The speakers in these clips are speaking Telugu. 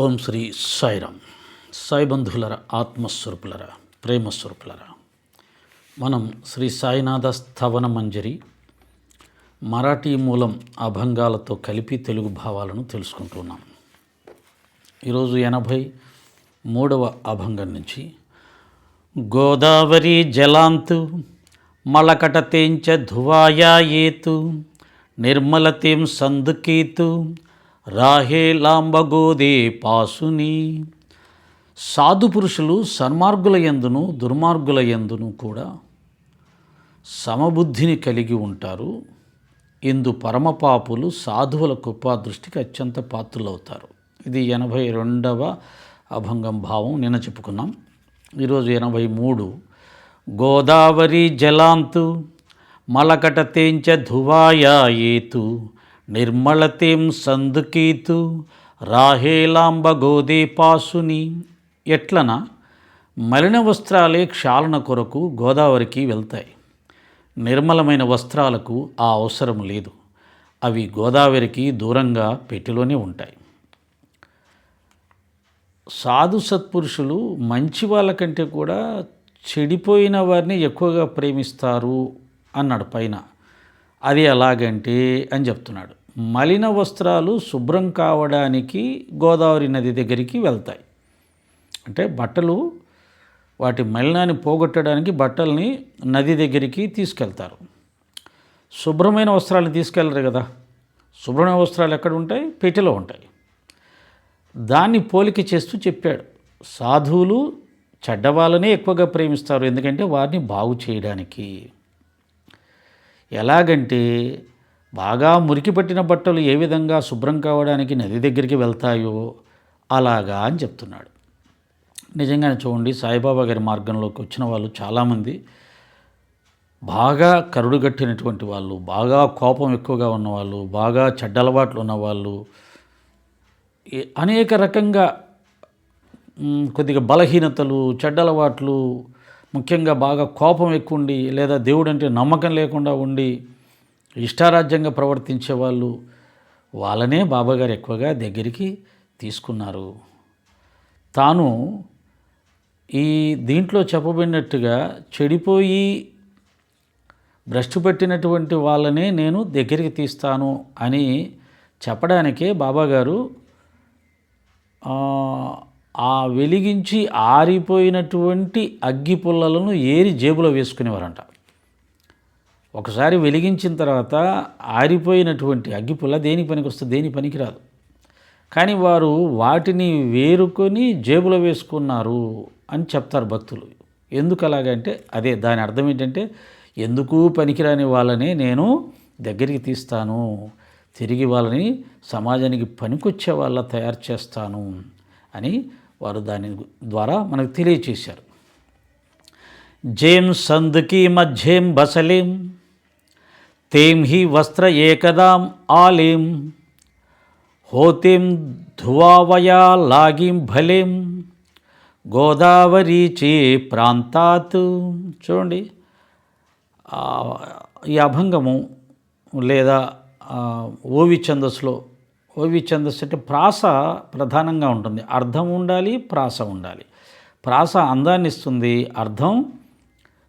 ఓం శ్రీ సాయిరామ్. సాయిబంధువులర ఆత్మస్వరూపులర ప్రేమస్వరూపులర. మనం శ్రీ సాయినాథ స్థవన మంజరి మరాఠీ మూలం అభంగాలతో కలిపి తెలుగు భావాలను తెలుసుకుంటున్నాం ఈరోజు ఎనభై మూడవ అభంగం నుంచి గోదావరి జలాంతు మలకటతేంచ ధువాయా ఏతు నిర్మలతేం సందుకీతు రాహేలాంబగోదే పాసుని. సాధు పురుషులు సన్మార్గుల యందును దుర్మార్గుల యందును కూడా సమబుద్ధిని కలిగి ఉంటారు. ఇందు పరమపాపులు సాధువుల కృపా దృష్టికి అత్యంత పాత్రులవుతారు. ఇది ఎనభై రెండవ అభంగం భావం. నిన్న చెప్పుకున్నాం. ఈరోజు ఎనభై మూడు గోదావరి జలాంతు మలకట తేంచ ధువాయా ఏతు నిర్మలతేం సందుకీతు రాహేలాంబ గోదీపాసుని. ఎట్లన? మలిన వస్త్రాలే క్షాళన కొరకు గోదావరికి వెళ్తాయి. నిర్మలమైన వస్త్రాలకు ఆ అవసరం లేదు. అవి గోదావరికి దూరంగా పెట్టిలోనే ఉంటాయి. సాధు సత్పురుషులు మంచి వాళ్ళకంటే కూడా చెడిపోయిన వారిని ఎక్కువగా ప్రేమిస్తారు అన్నాడు పైన. అది ఎలాగంటే అని చెప్తున్నాడు. మలిన వస్త్రాలు శుభ్రం కావడానికి గోదావరి నది దగ్గరికి వెళ్తాయి. అంటే బట్టలు వాటి మలినాన్ని పోగొట్టడానికి బట్టల్ని నది దగ్గరికి తీసుకెళ్తారు. శుభ్రమైన వస్త్రాలను తీసుకెళ్ళరు కదా. శుభ్రమైన వస్త్రాలు ఎక్కడ ఉంటాయి? పెట్టెలో ఉంటాయి. దాన్ని పోలిక చేస్తూ చెప్పాడు. సాధువులు చెడ్డవాళ్ళనే ఎక్కువగా ప్రేమిస్తారు. ఎందుకంటే వారిని బాగు చేయడానికి. ఎలాగంటే బాగా మురికి పట్టిన బట్టలు ఏ విధంగా శుభ్రం కావడానికి నది దగ్గరికి వెళ్తాయో అలాగా అని చెప్తున్నాడు. నిజంగానే చూడండి సాయిబాబా గారి మార్గంలోకి వచ్చిన వాళ్ళు చాలామంది. బాగా కరుడుగట్టినటువంటి వాళ్ళు బాగా కోపం ఎక్కువగా ఉన్నవాళ్ళు బాగా చెడ్డలవాట్లు ఉన్నవాళ్ళు అనేక రకంగా కొద్దిగా బలహీనతలు చెడ్డ అలవాట్లు ముఖ్యంగా బాగా కోపం ఎక్కువ ఉండి లేదా దేవుడంటే నమ్మకం లేకుండా ఉండి ఇష్టారాజ్యంగా ప్రవర్తించే వాళ్ళు వాళ్ళనే బాబాగారు ఎక్కువగా దగ్గరికి తీసుకున్నారు. తాను ఈ దీంట్లో చెప్పబడినట్టుగా చెడిపోయి భ్రష్టు పెట్టినటువంటి వాళ్ళనే నేను దగ్గరికి తీస్తాను అని చెప్పడానికే బాబాగారు ఆ, ఆ వెలిగించి ఆరిపోయినటువంటి అగ్గి పుల్లలను ఏరి జేబులో వేసుకునేవారంట. ఒకసారి వెలిగించిన తర్వాత ఆరిపోయినటువంటి అగ్గిపుల్ల దేనికి పనికి వస్తుంది? దేని పనికిరాదు. కానీ వారు వాటిని వేరుకొని జేబులో వేసుకున్నారు అని చెప్తారు భక్తులు. ఎందుకు అలాగంటే అదే దాని అర్థం ఏంటంటే ఎందుకు పనికిరాని వాళ్ళని నేను దగ్గరికి తీస్తాను తిరిగి వాళ్ళని సమాజానికి పనికొచ్చే వాళ్ళ తయారు చేస్తాను అని వారు దాని ద్వారా మనకు తెలియచేశారు. జేం సందుకి మధ్యేం బసలేం తేం హి వస్త్ర ఏకదాం ఆలిం హోతేం ధువావయా లాగిం భలేం గోదావరి చే ప్రాంతాత్. చూడండి ఈ అభంగము లేదా ఓవి ఛందస్సులో ఓవి ఛందస్సు అంటే ప్రాస ప్రధానంగా ఉంటుంది. అర్థం ఉండాలి ప్రాస ఉండాలి. ప్రాస అందాన్ని ఇస్తుంది అర్థం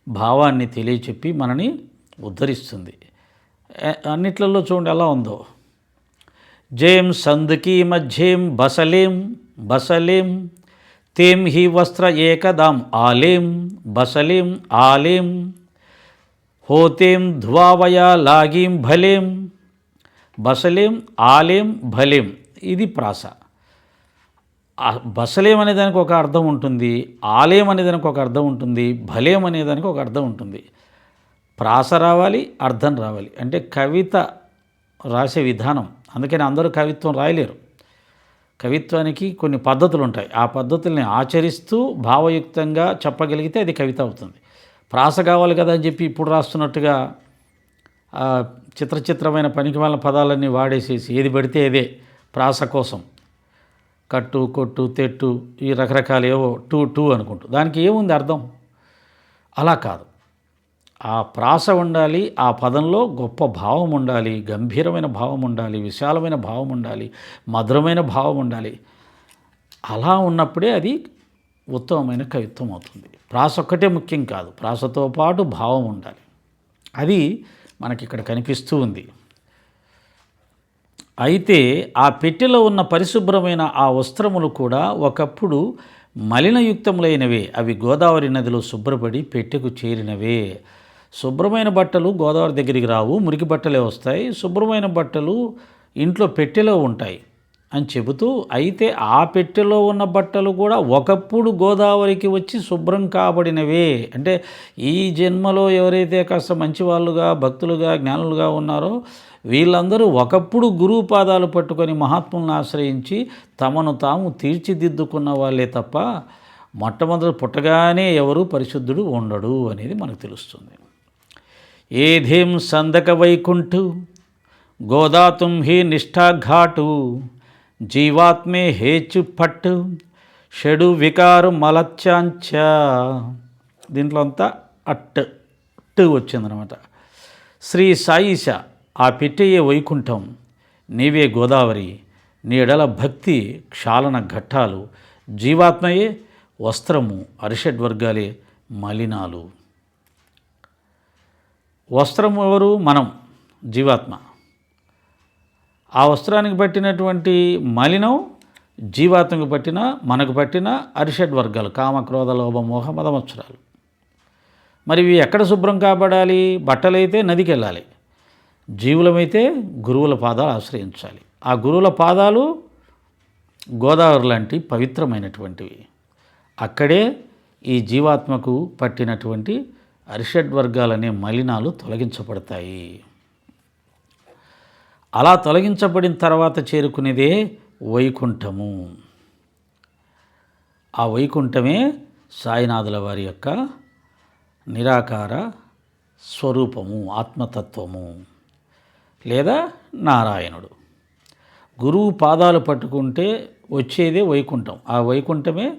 భావాన్ని తెలియచెప్పి మనని ఉద్ధరిస్తుంది. అన్నిట్లలో చూడండి ఎలా ఉందో. జేం సందుకీ మధ్యేం బసలేం బసలేం తేం హి వస్త్ర ఏకదాం ఆలేం బసలేం ఆలేం హోతేం ధ్వావయా లాగీం భలేం బసలేం ఆలేం భలేం. ఇది ప్రాస. బసలేం అనే దానికి ఒక అర్థం ఉంటుంది ఆలయం అనే దానికి ఒక అర్థం ఉంటుంది భలేం అనే దానికి ఒక అర్థం ఉంటుంది. ప్రాస రావాలి అర్థం రావాలి. అంటే కవిత రాసే విధానం. అందుకని అందరూ కవిత్వం రాయలేరు. కవిత్వానికి కొన్ని పద్ధతులు ఉంటాయి ఆ పద్ధతుల్ని ఆచరిస్తూ భావయుక్తంగా చెప్పగలిగితే అది కవిత అవుతుంది. ప్రాస కావాలి కదా అని చెప్పి ఇప్పుడు రాస్తున్నట్టుగా చిత్రచిత్రమైన చిత్ర చిత్రమైన పనికి వాళ్ళ పదాలన్నీ వాడేసేసి ఏది పడితే అదే ప్రాస కోసం. కట్టు కొట్టు తెట్టు ఈ రకరకాల ఏవో టూ టూ అనుకుంటూ. దానికి ఏముంది అర్థం? అలా కాదు. ఆ ప్రాస ఉండాలి ఆ పదంలో గొప్ప భావం ఉండాలి గంభీరమైన భావం ఉండాలి విశాలమైన భావం ఉండాలి మధురమైన భావం ఉండాలి. అలా ఉన్నప్పుడే అది ఉత్తమమైన కవిత్వం అవుతుంది. ప్రాస ఒక్కటే ముఖ్యం కాదు. ప్రాసతో పాటు భావం ఉండాలి. అది మనకి ఇక్కడ కనిపిస్తూ ఉంది. అయితే ఆ పెట్టెలో ఉన్న పరిశుభ్రమైన ఆ వస్త్రములు కూడా ఒకప్పుడు మలినయుక్తములైనవే. అవి గోదావరి నదిలో శుభ్రపడి పెట్టెకు చేరినవే. శుభ్రమైన బట్టలు గోదావరి దగ్గరికి రావు మురికి బట్టలే వస్తాయి. శుభ్రమైన బట్టలు ఇంట్లో పెట్టెలో ఉంటాయి అని చెబుతూ అయితే ఆ పెట్టెలో ఉన్న బట్టలు కూడా ఒకప్పుడు గోదావరికి వచ్చి శుభ్రం కాబడినవే. అంటే ఈ జన్మలో ఎవరైతే కాస్త మంచి వాళ్ళుగా భక్తులుగా జ్ఞానులుగా ఉన్నారో వీళ్ళందరూ ఒకప్పుడు గురువు పాదాలు పట్టుకొని మహాత్ములను ఆశ్రయించి తమను తాము తీర్చిదిద్దుకున్న వాళ్ళే తప్ప మొట్టమొదటి పుట్టగానే ఎవరు పరిశుద్ధుడు ఉండడు అనేది మనకు తెలుస్తుంది. ఏధేం సందక వైకుంఠు గోదాతుం హి నిష్ఠాఘాటు జీవాత్మే హేచు పట్టు షడు వికారు మలచ్చాంచ. దీంట్లో అంతా అట్ ట్ వచ్చిందనమాట. శ్రీ సాయిష ఆ పెట్టెయే వైకుంఠం నీవే గోదావరి నీడల భక్తి క్షాళన ఘట్టాలు జీవాత్మయే వస్త్రము అరిషడ్వర్గాలే మలినాలు. వస్త్రం ఎవరు? మనం జీవాత్మ. ఆ వస్త్రానికి పట్టినటువంటి మలినం జీవాత్మకు పట్టిన మనకు పట్టిన అరిషడ్ వర్గాలు కామ క్రోధ లోభ మోహ మదమత్సరాలు మరి ఇవి ఎక్కడ శుభ్రం కాబడాలి? బట్టలైతే నదికి వెళ్ళాలి జీవులమైతే గురువుల పాదాలు ఆశ్రయించాలి. ఆ గురువుల పాదాలు గోదావరి లాంటి పవిత్రమైనటువంటివి. అక్కడే ఈ జీవాత్మకు పట్టినటువంటి అరిషడ్ వర్గాలనే మలినాలు తొలగించబడతాయి. అలా తొలగించబడిన తర్వాత చేరుకునేదే వైకుంఠము. ఆ వైకుంఠమే సాయినాథుల వారి యొక్క నిరాకార స్వరూపము ఆత్మతత్వము లేదా నారాయణుడు. గురువు పాదాలు పట్టుకుంటే వచ్చేదే వైకుంఠం. ఆ వైకుంఠమే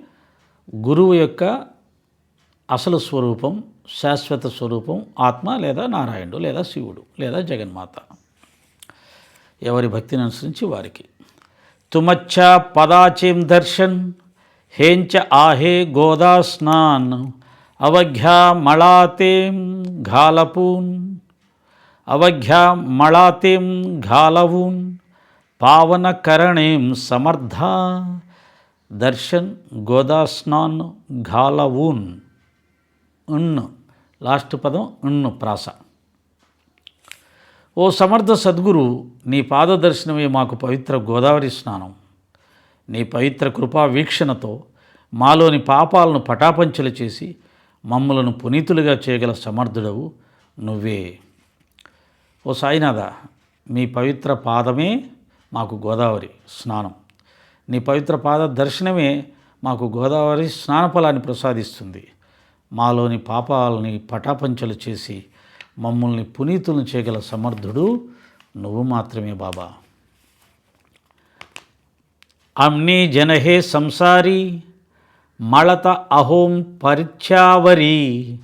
గురువు యొక్క అసలు స్వరూపం శాశ్వత స్వరూపం ఆత్మ లేదా నారాయణుడు లేదా శివుడు లేదా జగన్మాత. ఎవరి భక్తిని అనుసరించి వారికి. తుమచ్చ పదాచిం దర్శన్ హేంచ ఆహే గోదా స్నాన్ అవఘ్యా మళాతేం ఘాలపూన్ అవఘ్యా మళాతేం ఘాలవూన్ పావనకరణేం సమర్థ దర్శన్ గోదాస్నాన్ ఘాలవూన్. ఉన్ లాస్ట్ పదం ఉన్ను ప్రాస. ఓ సమర్థ సద్గురు నీ పాదదర్శనమే మాకు పవిత్ర గోదావరి స్నానం. నీ పవిత్ర కృపా వీక్షణతో మాలోని పాపాలను పటాపంచలు చేసి మమ్మలను పునీతులుగా చేయగల సమర్థుడవు నువ్వే. ఓ సాయినాథ మీ పవిత్ర పాదమే మాకు గోదావరి స్నానం. నీ పవిత్ర పాద దర్శనమే మాకు గోదావరి స్నానఫలాన్ని ప్రసాదిస్తుంది. మాలోని పాపాలని పటాపంచలు చేసి మమ్మల్ని పునీతులను చేయగల సమర్థుడు నువ్వు మాత్రమే బాబా. అమ్ని జనహే సంసారి మళత అహోం పరిచ్ఛావరి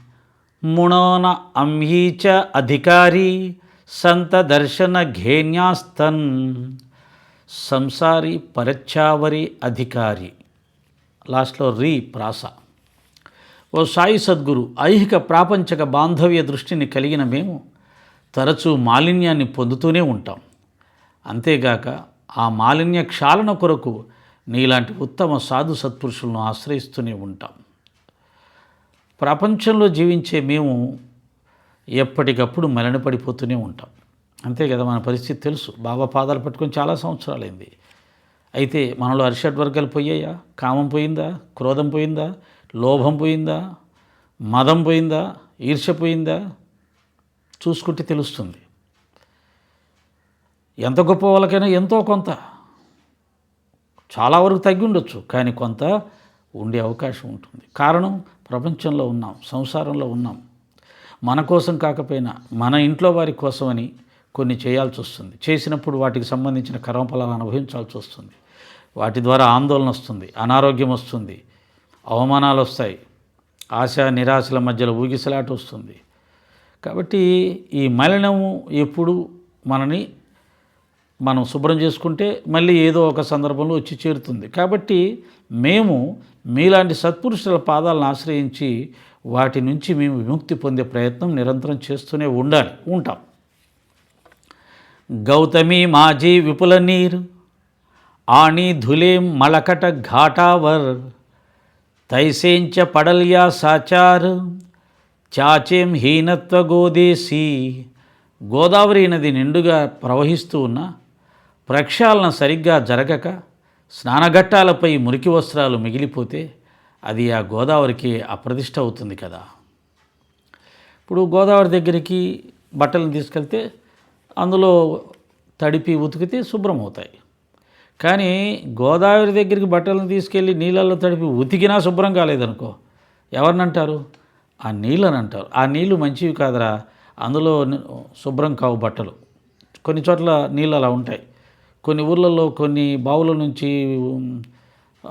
ముణోన అంహీచ అధికారి సంత దర్శన ఘేన్యాస్తన్ సంసారి పరిచ్ఛావరి అధికారి. లాస్ట్లో రీ ప్రాస. ఓ సాయి సద్గురు ఐహిక ప్రాపంచక బాంధవ్య దృష్టిని కలిగిన మేము తరచూ మాలిన్యాన్ని పొందుతూనే ఉంటాం. అంతేగాక ఆ మాలిన్య క్షాళన కొరకు నీలాంటి ఉత్తమ సాధు సత్పురుషులను ఆశ్రయిస్తూనే ఉంటాం. ప్రపంచంలో జీవించే మేము ఎప్పటికప్పుడు మలినపడిపోతూనే ఉంటాం. అంతే కదా మన పరిస్థితి తెలుసు. బాబా పాదాలు పట్టుకొని చాలా సంవత్సరాలైంది. అయితే మనలో అరిషడ్ వర్గాలు పోయాయా? కామం పోయిందా? క్రోధం పోయిందా? లోభం పోయిందా? మదం పోయిందా? ఈర్ష్య పోయిందా? చూసుకుంటే తెలుస్తుంది. ఎంత గొప్ప వాళ్ళకైనా ఎంతో కొంత. చాలా వరకు తగ్గి ఉండొచ్చు కానీ కొంత ఉండే అవకాశం ఉంటుంది. కారణం ప్రపంచంలో ఉన్నాం సంసారంలో ఉన్నాం. మన కోసం కాకపోయినా మన ఇంట్లో వారి కోసమని కొన్ని చేయాల్సి వస్తుంది. చేసినప్పుడు వాటికి సంబంధించిన కర్మఫలాలు అనుభవించాల్సి వస్తుంది. వాటి ద్వారా ఆందోళన వస్తుంది అనారోగ్యం వస్తుంది అవమానాలు వస్తాయి ఆశ నిరాశల మధ్యలో ఊగిసలాట వస్తుంది కాబట్టి ఈ మలినము ఎప్పుడు మనని మనం శుభ్రం చేసుకుంటే మళ్ళీ ఏదో ఒక సందర్భంలో వచ్చి చేరుతుంది. కాబట్టి మేము మీలాంటి సత్పురుషుల పాదాలను ఆశ్రయించి వాటి నుంచి మేము విముక్తి పొందే ప్రయత్నం నిరంతరం చేస్తూనే ఉండాలి ఉంటాం. గౌతమి మాజీ విపుల నీరు ఆణి ధులేం మలకట ఘాటావర్ తైసేంచ పడల్యా సాచార్ చాచేం హీనత్వ గోదేశీ గోదావరి నది నిండుగా ప్రవహిస్తూ ఉన్న ప్రక్షాళన సరిగ్గా జరగక స్నానఘట్టాలపై మురికి వస్త్రాలు మిగిలిపోతే అది ఆ గోదావరికి అప్రతిష్ట అవుతుంది కదా. ఇప్పుడు గోదావరి దగ్గరికి బట్టలను తీసుకెళ్తే అందులో తడిపి ఉతికితే శుభ్రం అవుతాయి కానీ గోదావరి దగ్గరికి బట్టలను తీసుకెళ్ళి నీళ్ళల్లో తడిపి ఉతికినా శుభ్రం కాలేదనుకో. ఎవరినంటారు? ఆ నీళ్ళని అంటారు ఆ నీళ్ళు మంచివి కాదురా. అందులో శుభ్రం కావు బట్టలు. కొన్ని చోట్ల నీళ్ళు అలా ఉంటాయి. కొన్ని ఊర్లలో కొన్ని బావుల నుంచి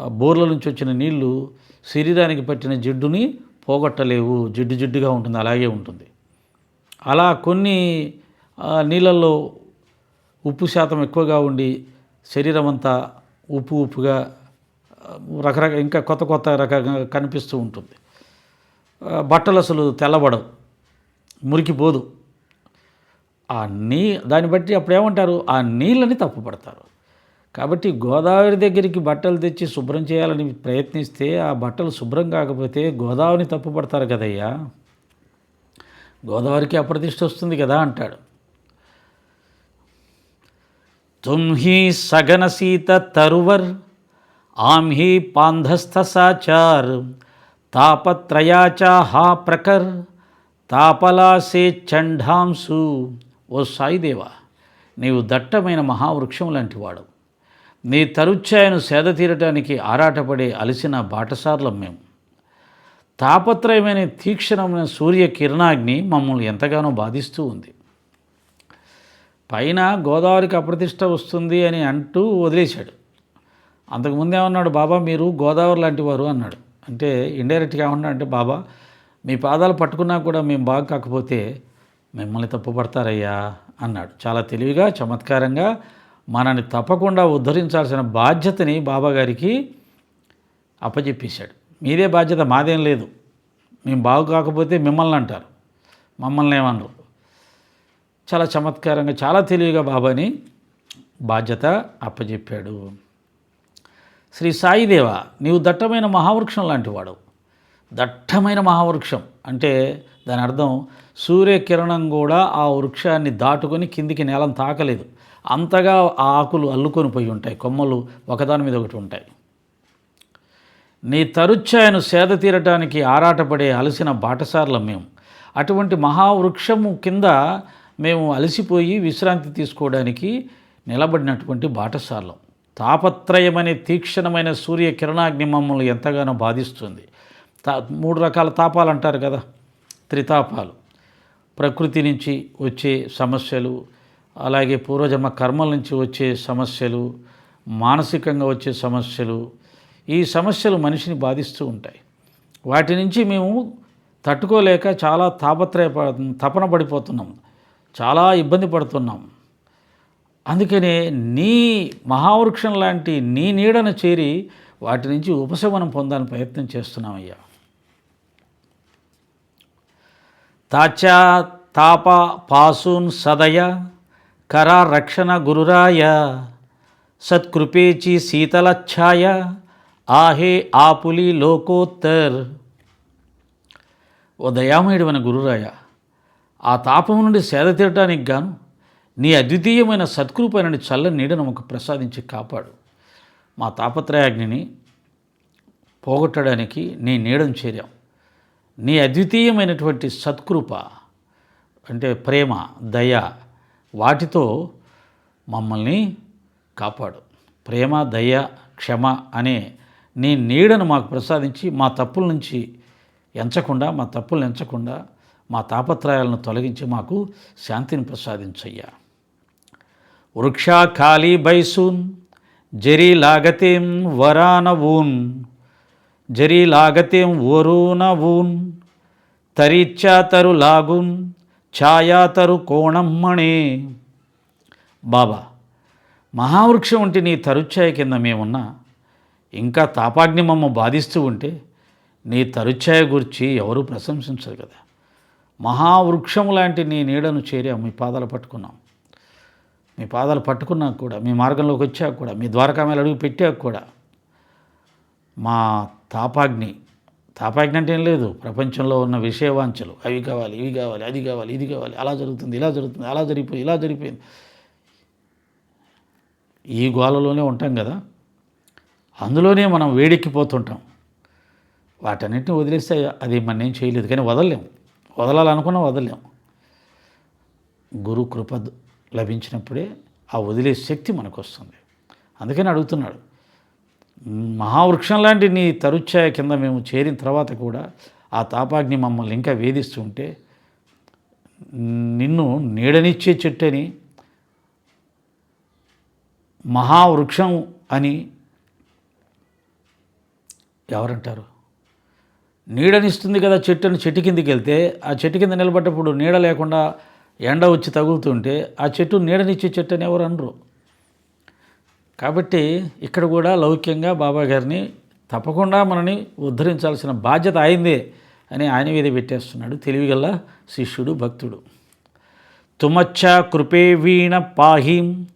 బోర్ల నుంచి వచ్చిన నీళ్ళు శరీరానికి పట్టిన జిడ్డుని పోగొట్టలేవు. జిడ్డు జిడ్డుగా ఉంటుంది. అలాగే ఉంటుంది. అలా కొన్ని నీళ్ళల్లో ఉప్పు శాతం ఎక్కువగా ఉండి శరీరం అంతా ఉప్పు ఉప్పుగా రకరక రకరకాల ఇంకా కొత్త కొత్త రకంగా కనిపిస్తూ ఉంటుంది. బట్టలు అసలు తెల్లబడవు మురికిపోదు. ఆ నీ దాన్ని బట్టి అప్పుడు ఏమంటారు? ఆ నీళ్ళని తప్పుపడతారు కాబట్టి గోదావరి దగ్గరికి బట్టలు తెచ్చి శుభ్రం చేయాలని ప్రయత్నిస్తే ఆ బట్టలు శుభ్రం కాకపోతే గోదావరిని తప్పుపడతారు కదయ్యా. గోదావరికి అప్రతిష్ట వస్తుంది కదా అంటాడు. తుమ్ హీ సగన సీత తరువర్ ఆం హీ పాంధస్థ సాచార్ ప్రకర్ తాపలాసే చండాంసు ఓ సాయిదేవా నీవు దట్టమైన మహావృక్షం లాంటి వాడు. నీ తరుచ్ఛాయను సేద తీరటానికి ఆరాటపడే అలసిన బాటసార్లం మేము. తాపత్రయమైన తీక్షణమైన సూర్య కిరణాగ్ని మమ్మల్ని ఎంతగానో బాధిస్తూ ఉంది. పైన గోదావరికి అప్రతిష్ట వస్తుంది అని అంటూ వదిలేశాడు. అంతకుముందు ఏమన్నాడు బాబా మీరు గోదావరి లాంటి వారు అన్నాడు. అంటే ఇండైరెక్ట్గా ఏమన్నా అంటే బాబా మీ పాదాలు పట్టుకున్నా కూడా మేము బాగా కాకపోతే మిమ్మల్ని తప్పుపడతారయ్యా అన్నాడు. చాలా తెలివిగా చమత్కారంగా మనని తప్పకుండా ఉద్ధరించాల్సిన బాధ్యతని బాబా గారికి అప్పచెప్పేశాడు మీదే బాధ్యత మాదేం లేదు. మేము బాగు కాకపోతే మిమ్మల్ని అంటారు. మమ్మల్ని ఏమనరు. చాలా చమత్కారంగా చాలా తెలివిగా బాబాని బాధ్యత అప్పచెప్పాడు శ్రీ సాయిదేవ నీవు దట్టమైన మహావృక్షం లాంటి వాడు. దట్టమైన మహావృక్షం అంటే దాని అర్థం సూర్యకిరణం కూడా ఆ వృక్షాన్ని దాటుకొని కిందికి నేలం తాకలేదు. అంతగా ఆ ఆకులు అల్లుకొని పోయి ఉంటాయి. కొమ్మలు ఒకదాని మీద ఒకటి ఉంటాయి. నీ తరుచ్ఛాయను సేద తీరటానికి ఆరాటపడే అలసిన బాటసార్లం మేము అటువంటి మహావృక్షము కింద మేము అలసిపోయి విశ్రాంతి తీసుకోవడానికి నిలబడినటువంటి బాటసార్లం. తాపత్రయమనే తీక్షణమైన సూర్య కిరణాగ్ని మమ్మల్ని ఎంతగానో బాధిస్తుంది. తా మూడు రకాల తాపాలు అంటారు కదా త్రితాపాలు. ప్రకృతి నుంచి వచ్చే సమస్యలు అలాగే పూర్వజన్మ కర్మల నుంచి వచ్చే సమస్యలు మానసికంగా వచ్చే సమస్యలు ఈ సమస్యలు మనిషిని బాధిస్తూ ఉంటాయి. వాటి నుంచి మేము తట్టుకోలేక చాలా తాపత్రయ తపన పడిపోతున్నాం. చాలా ఇబ్బంది పడుతున్నాం. అందుకనే నీ మహావృక్షం లాంటి నీ నీడను చేరి వాటి నుంచి ఉపశమనం పొందాలని ప్రయత్నం చేస్తున్నామయ్యా. తాచ తాప పాసూన్ సదయ కరా రక్షణ గురురాయ సత్కృపేచి శీతలఛాయ ఆహే ఆపులి లోకోత్తర్. ఓ దయామయుడమైన గురురాయ ఆ తాపం నుండి సేద తీరటానికి గాను నీ అద్వితీయమైన సత్కృపైన చల్లని నీడను మాకు ప్రసాదించి కాపాడు. మా తాపత్రయాగ్నిని పోగొట్టడానికి నీ నీడను చేరాం. నీ అద్వితీయమైనటువంటి సత్కృప అంటే ప్రేమ దయ వాటితో మమ్మల్ని కాపాడు. ప్రేమ దయ క్షమ అనే నీ నీడను మాకు ప్రసాదించి మా తప్పుల నుంచి ఎంచకుండా మా తప్పులను ఎంచకుండా మా తాపత్రయాలను తొలగించి మాకు శాంతిని ప్రసాదించయ్యా. వృక్షా ఖాళీ బైసూన్ జరీ లాగతేం వరానవూన్ జరీ లాగతేం వరూనవూన్ తరిచ్చాతరు లాగున్ ఛాయాతరు కోణమ్మణే బాబా మహావృక్షం వంటి నీ తరుచ్ఛాయ కింద మేమున్నా ఇంకా తాపాగ్ని మమ్మ బాధిస్తూ ఉంటే నీ తరుచ్ఛాయ గురించి ఎవరూ ప్రశంసించరు కదా. మహావృక్షం లాంటి నీ నీడను చేరాం మీ పాదాలు పట్టుకున్నాం. మీ పాదాలు పట్టుకున్నాక కూడా మీ మార్గంలోకి వచ్చాక కూడా మీ ద్వారకామేలు అడుగు పెట్టాక కూడా మా తాపాగ్ని తాపాగ్ని అంటే ఏం లేదు ప్రపంచంలో ఉన్న విషయవాంఛలు అవి కావాలి ఇవి కావాలి అది కావాలి ఇది కావాలి అలా జరుగుతుంది ఇలా జరుగుతుంది అలా జరిగిపోయింది ఇలా జరిగిపోయింది. ఈ గోలలోనే ఉంటాం కదా అందులోనే మనం వేడెక్కిపోతుంటాం. వాటన్నిటిని వదిలేస్తే అది మన ఏం చేయలేదు కానీ వదలలేము. వదలాలనుకున్నా వదలలేం. గురు కృప లభించినప్పుడే ఆ వదిలే శక్తి మనకు వస్తుంది అందుకని అడుగుతున్నాడు. మహావృక్షం లాంటి నీ తరుచ్ఛాయ కింద మేము చేరిన తర్వాత కూడా ఆ తాపాగ్ని మమ్మల్ని ఇంకా వేధిస్తూ ఉంటే నిన్ను నీడనిచ్చే చెట్టని మహావృక్షం అని ఎవరంటారు? నీడనిస్తుంది కదా చెట్టు అని చెట్టు కిందకి వెళ్తే ఆ చెట్టు కింద నిలబడ్డప్పుడు నీడ లేకుండా ఎండ వచ్చి తగులుతుంటే ఆ చెట్టు నీడనిచ్చే చెట్టు అని ఎవరు అనరు. కాబట్టి ఇక్కడ కూడా లౌక్యంగా బాబా గారిని తప్పకుండా మనని ఉద్ధరించాల్సిన బాధ్యత అయిందే అని ఆయన మీద పెట్టేస్తున్నాడు తెలివిగల శిష్యుడు భక్తుడు. తుమచ్చ కృపే వీణ పాహీం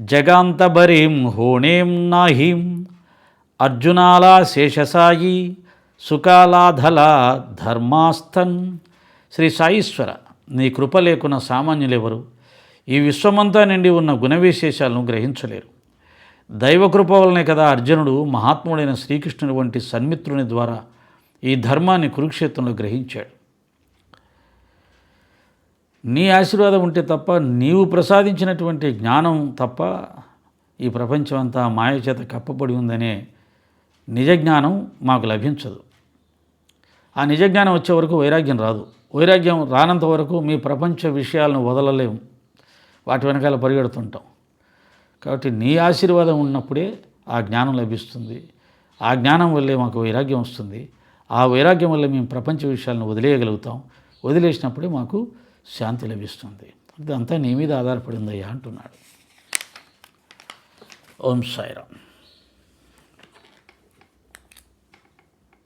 జగాంతబరీం హోణేం నాహీం అర్జునాలా శేషసాయి సుకాలాధల ధర్మాస్థన్. శ్రీ సాయీశ్వర నీ కృప లేకున్న సామాన్యులెవరు? ఈ విశ్వమంతా నిండి ఉన్న గుణవిశేషాలను గ్రహించలేరు. దైవకృప వలనే కదా అర్జునుడు మహాత్ముడైన శ్రీకృష్ణుని వంటి సన్మిత్రుని ద్వారా ఈ ధర్మాన్ని కురుక్షేత్రంలో గ్రహించాడు. నీ ఆశీర్వాదం ఉంటే తప్ప నీవు ప్రసాదించినటువంటి జ్ఞానం తప్ప ఈ ప్రపంచం అంతా మాయ చేత కప్పబడి ఉందనే నిజ జ్ఞానం మాకు లభించదు. ఆ నిజ జ్ఞానం వచ్చే వరకు వైరాగ్యం రాదు. వైరాగ్యం రానంత వరకు మీ ప్రపంచ విషయాలను వదలలేము. వాటి వెనకాల పరిగెడుతుంటాం. కాబట్టి నీ ఆశీర్వాదం ఉన్నప్పుడే ఆ జ్ఞానం లభిస్తుంది. ఆ జ్ఞానం వల్లే మాకు వైరాగ్యం వస్తుంది. ఆ వైరాగ్యం వల్ల మేము ప్రపంచ విషయాలను వదిలేయగలుగుతాం. వదిలేసినప్పుడే మాకు శాంతి లభిస్తుంది. ఇదంతా నీ మీద ఆధారపడిందయ్యా అంటున్నాడు. ఓం సాయిరామ్.